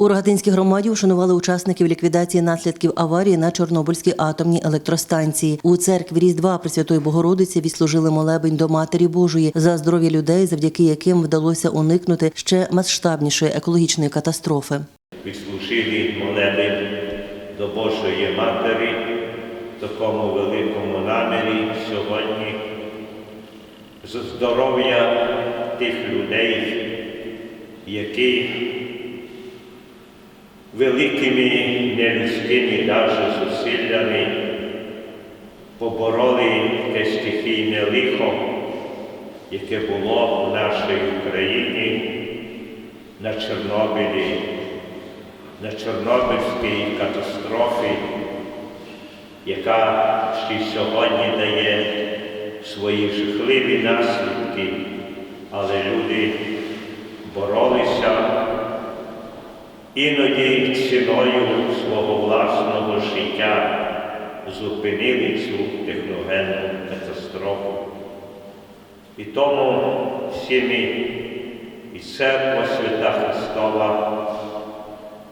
У Рогатинській громаді вшанували учасників ліквідації наслідків аварії на Чорнобильській атомній електростанції. У церкві Різдва Пресвятої Богородиці відслужили молебень до Матері Божої за здоров'я людей, завдяки яким вдалося уникнути ще масштабнішої екологічної катастрофи. відслужили молебень до Божої Матері такому великому намірі сьогодні за здоров'я тих людей, які великими нелюдськими даже зусиллями побороли те стихійне лихо, яке було в нашій Україні на Чорнобилі, на Чорнобильській катастрофі, яка ще сьогодні дає свої жахливі наслідки, але люди боролися іноді ціною свого власного життя зупинили цю техногенну катастрофу. І тому всі ми і Церква Свята Христова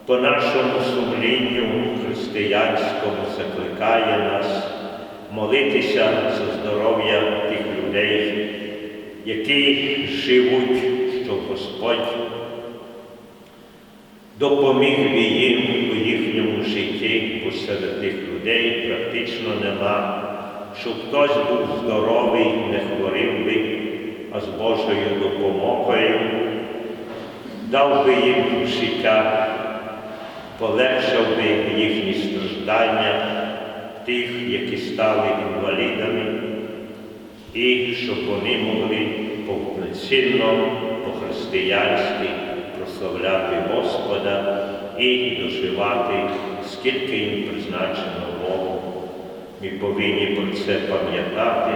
по нашому сумлінню християнському закликає нас молитися за здоров'я тих людей, які живуть, щоб Господь допоміг би їм у їхньому житті, бо серед тих людей практично нема, щоб хтось був здоровий, не хворів би, а з Божою допомогою дав би їм життя, полегшав би їхні страждання, тих, які стали інвалідами, і щоб вони могли повноцінно по-християнськи прославляти Господа і доживати, скільки їм призначено Богу. Ми повинні про це пам'ятати,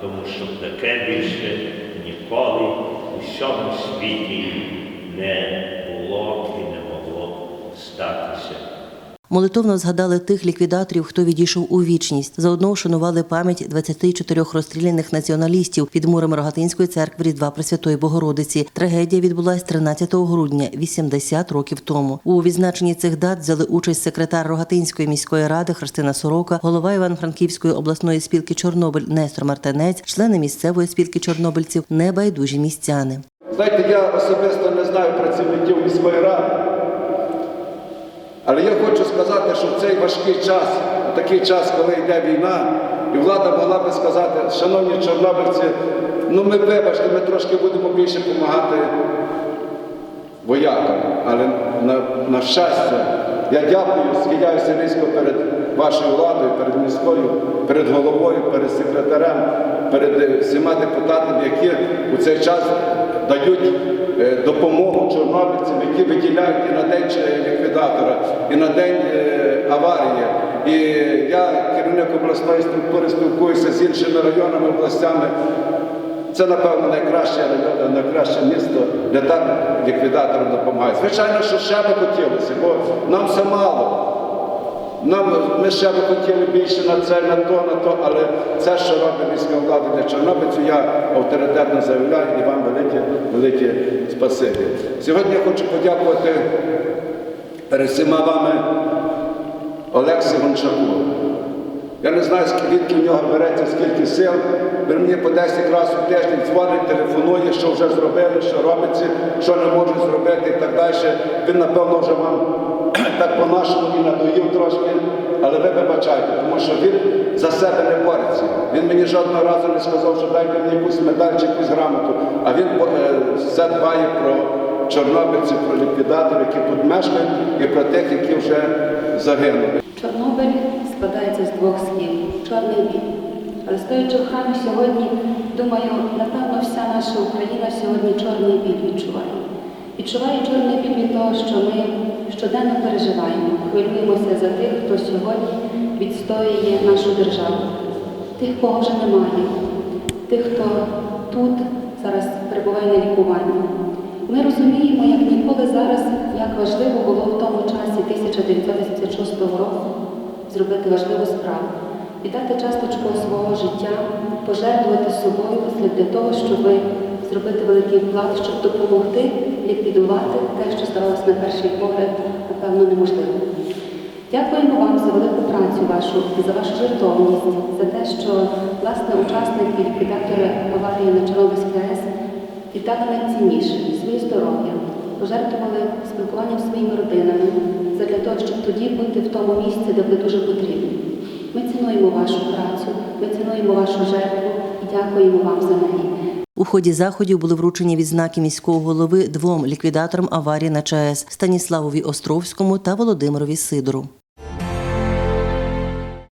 тому що таке більше ніколи у всьому світі не було і не могло статися. Молитовно згадали тих ліквідаторів, хто відійшов у вічність. Заодно вшанували пам'ять 24 розстріляних націоналістів під мурами Рогатинської церкви Різдва Пресвятої Богородиці. Трагедія відбулась 13 грудня, 80 років тому. У відзначенні цих дат взяли участь секретар Рогатинської міської ради Христина Сорока, голова Івано-Франківської обласної спілки Чорнобиль Нестор Мартинець, члени місцевої спілки чорнобильців, небайдужі містяни. Знаєте, я особисто не знаю працівників міської ради, але я хочу сказати, що в цей важкий час, такий час, коли йде війна, і влада могла би сказати, шановні чорнобильці, ну ми вибачте, ми трошки будемо більше допомагати воякам. Але на, на щастя, я дякую, схиляюся низько перед вашою владою, перед міською, перед головою, перед секретарем, перед е, всіма депутатами, які у цей час дають допомогу чорнобильцям, які виділяють і на день е, ліквідатора, і на день е, аварії. І я, керівник обласної структури, спілкуюся з іншими районами, областями. Це, напевно, найкраще, найкраще місто, де так ліквідаторам допомагають. Звичайно, що ще би хотілося, бо нам все мало. Нам, ми ще би хотіли більше на це, на то, на то, але це, що робить міська влада для Чорнобильців, я авторитетно заявляю і вам велике, велике спасибі. Сьогодні я хочу подякувати перед всіма вами Олексі Гончаку. Я не знаю, звідки в нього береться, скільки сил. Він мені по 10 разів в тиждень дзвонить, телефонує, що вже зробили, що робиться, що не можуть зробити і так далі. Він, напевно, вже вам так по-нашому і надоїв трошки, але ви вибачайте, тому що він за себе не бореться. Він мені жодного разу не сказав, що дайте мені якусь медаль чи якусь грамоту, а він е, все дбає про чорнобильців, про ліквідаторів, які тут мешкають, і про тих, які вже загинули. Чорнобиль складається з двох слів чорний і. Але стоячи в храмі сьогодні, думаю, напевно, вся наша Україна сьогодні чорний біль відчуває. Відчуває чорний біль від того, що ми щоденно переживаємо, хвилюємося за тих, хто сьогодні відстоює нашу державу, тих, кого вже немає, тих, хто тут зараз перебуває на лікуванні. Ми розуміємо, як ніколи зараз, як важливо було в тому часі 1986 року зробити важливу справу, віддати часточку свого життя, пожертвувати собою для того, щоб зробити великий вклад, щоб допомогти ліквідувати те, що здавалося на перший погляд, напевно, неможливо. Дякуємо вам за велику працю вашу за вашу жертовність, за те, що власне учасники ліквідатори аварії на Чорнобильській АЕС віддали найцінніше своє здоров'я, пожертвували спілкуванням своїми родинами задля того, щоб тоді бути в тому місці, де ви дуже потрібні. Ми цінуємо вашу працю, ми цінуємо вашу жертву і дякуємо вам за неї. У ході заходів були вручені відзнаки міського голови двом ліквідаторам аварії на ЧАЕС Станіславові Островському та Володимирові Сидору.